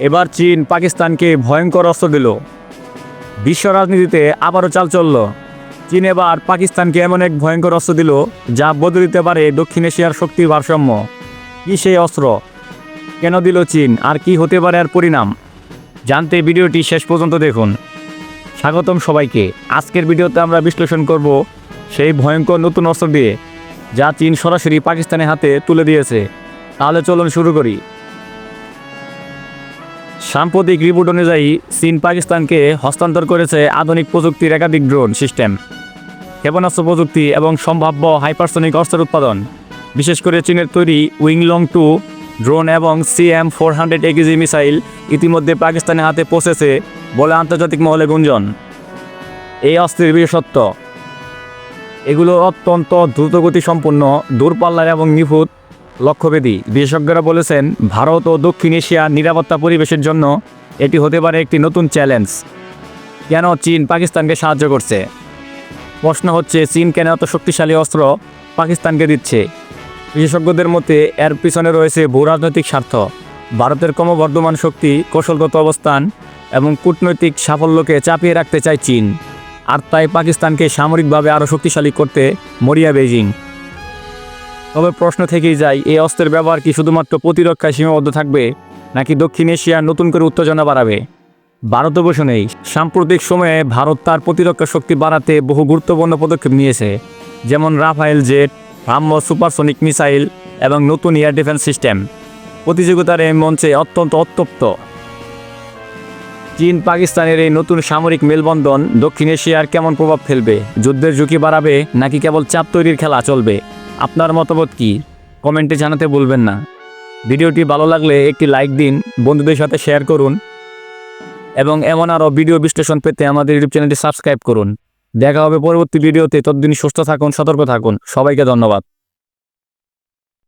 এবার চীন পাকিস্তানকে ভয়ঙ্কর অস্ত্র দিল। বিশ্ব রাজনীতিতে আবারও চাল চলল। চীন এবার পাকিস্তানকে এমন এক ভয়ঙ্কর অস্ত্র দিল, যা বদলে দিতে পারে দক্ষিণ এশিয়ার শক্তির ভারসাম্য। কি সেই অস্ত্র? কেন দিল চীন? আর কি হতে পারে আর পরিণাম? জানতে ভিডিওটি শেষ পর্যন্ত দেখুন। স্বাগতম সবাইকে। আজকের ভিডিওতে আমরা বিশ্লেষণ করব সেই ভয়ঙ্কর নতুন অস্ত্র দিয়ে, যা চীন সরাসরি পাকিস্তানের হাতে তুলে দিয়েছে। তাহলে চলুন শুরু করি। সাম্প্রতিক রিপোর্ট অনুযায়ী চীন পাকিস্তানকে হস্তান্তর করেছে আধুনিক প্রযুক্তির একাধিক ড্রোন সিস্টেম, ক্ষেপণাস্ত্র প্রযুক্তি এবং সম্ভাব্য হাইপারসনিক অস্ত্রের উৎপাদন। বিশেষ করে চীনের তৈরি উইংলং টু ড্রোন এবং CM four hundred AKG missile ইতিমধ্যে পাকিস্তানের হাতে পৌঁছেছে বলে আন্তর্জাতিক মহলে গুঞ্জন। এই অস্ত্রের বিশেষত্ব, এগুলো অত্যন্ত দ্রুতগতি সম্পন্ন দূরপাল্লার এবং নিখুঁত লক্ষ্যভেদী। বিশেষজ্ঞরা বলেছেন, ভারত ও দক্ষিণ এশিয়ার নিরাপত্তা পরিবেশের জন্য এটি হতে পারে একটি নতুন চ্যালেঞ্জ। কেন চীন পাকিস্তানকে সাহায্য করছে? প্রশ্ন হচ্ছে, চীন কেন এত শক্তিশালী অস্ত্র পাকিস্তানকে দিচ্ছে? বিশেষজ্ঞদের মতে, এর পিছনে রয়েছে ভূরাজনৈতিক স্বার্থ। ভারতের ক্রমবর্ধমান শক্তি, কৌশলগত অবস্থান এবং কূটনৈতিক সাফল্যকে চাপিয়ে রাখতে চায় চীন। আর তাই পাকিস্তানকে সামরিকভাবে আরও শক্তিশালী করতে মরিয়া বেজিং। তবে প্রশ্ন থেকেই যায়, এই অস্ত্রের ব্যবহার কি শুধুমাত্র প্রতিরক্ষায় সীমাবদ্ধ থাকবে, নাকি দক্ষিণ এশিয়ার নতুন করে উত্তেজনা বাড়াবে? ভারত অবশ্য নেই। সাম্প্রতিক সময়ে ভারত তার প্রতিরক্ষা শক্তি বাড়াতে বহু গুরুত্বপূর্ণ পদক্ষেপ নিয়েছে, যেমন Rafale jet BrahMos supersonic missile এবং নতুন এয়ার ডিফেন্স সিস্টেম। প্রতিযোগিতার এই মঞ্চে অত্যন্ত অত্যপ্ত চীন, পাকিস্তানের এই নতুন সামরিক মেলবন্ধন দক্ষিণ এশিয়ার কেমন প্রভাব ফেলবে, যুদ্ধের ঝুঁকি বাড়াবে, নাকি কেবল চাপ তৈরির খেলা চলবে? আপনার মতামত কি? কমেন্টে জানাতে বলবেন না। ভিডিওটি ভালো লাগলে একটি লাইক দিন, বন্ধুদের সাথে শেয়ার করুন এবং এমন আরও ভিডিও বিশ্লেষণ পেতে আমাদের ইউটিউব চ্যানেলটি সাবস্ক্রাইব করুন। দেখা হবে পরবর্তী ভিডিওতে। ততদিন সুস্থ থাকুন, সতর্ক থাকুন। সবাইকে ধন্যবাদ।